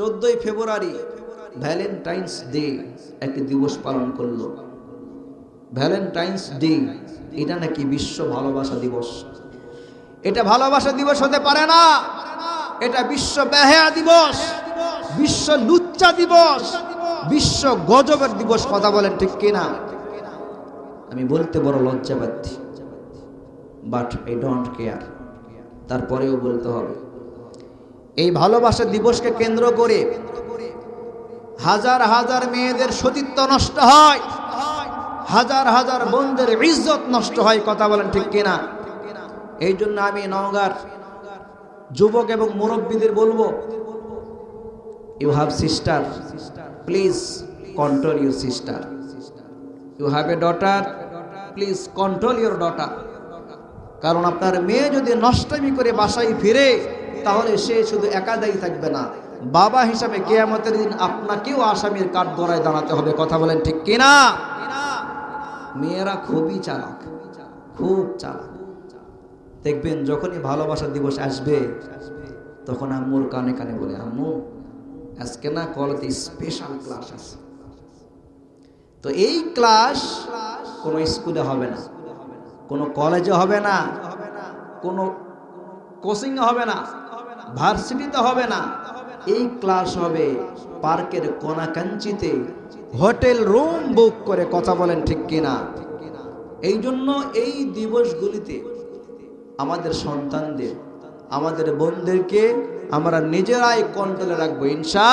চোদ্দই ফেব্রুয়ারি Valentine's day একটি দিবস পালন করল। ভ্যালেন্টাইন্স ডে, এটা নাকি বিশ্ব ভালোবাসা দিবস। এটা ভালোবাসা দিবস হতে পারে না। এটা বিশ্ব বেহায়া দিবস, বিশ্ব লুচ্চা দিবস, বিশ্ব গজবের দিবস, কথা বলেন ঠিক কিনা? আমি বলতে বড় লজ্জা পাচ্ছি বাট আই ডোন্ট কেয়ার তারপরেও বলতে হবে এই ভালোবাসা দিবসকে কেন্দ্র করে হাজার হাজার মেয়েদের সতীত্ব নষ্ট হয়। হাজার হাজার বোনদের ইজ্জত নষ্ট হয়, কথা বলেন ঠিক কিনা? এই জন্য আমি নওগাঁর যুবক এবং মুরব্বীদের বলব you have sister please control your sister you have a daughter please control your daughter কারণ আপনার মেয়ে যদি নষ্টমী করে বাসায় ফিরে তাহলে সে শুধু একাদাই থাকবে না। বাবা হিসাবে কেয়ামতের দিন আপনাকেও আসামির কাঠ গড়ায় দাঁড়াতে হবে, কথা বলেন ঠিক কিনা? মেয়েরা খুবই চালাক, খুব চালাক। দেখবেন যখনই ভালোবাসা দিবস আসবে, তখন আম্মুর কানে কানে বলে, আম্মু, আজকে না কলেজে স্পেশাল ক্লাস আছে। তো এই ক্লাস কোনো স্কুলে হবে না, কোনো কলেজে হবে না, কোনো কোচিং হবে না। ভার্সিটিতে হবে না। এই ক্লাস হবে পার্কের কোনাকাঞ্চিতে। হোটেল রুম বুক করে কথা বলেন ঠিক কিনা? এই জন্য এই দিবসগুলিতে আমাদের সন্তানদের, আমাদের বোনদেরকে আমরা নিজেরাই কন্ট্রোলে রাখব, ইনশা।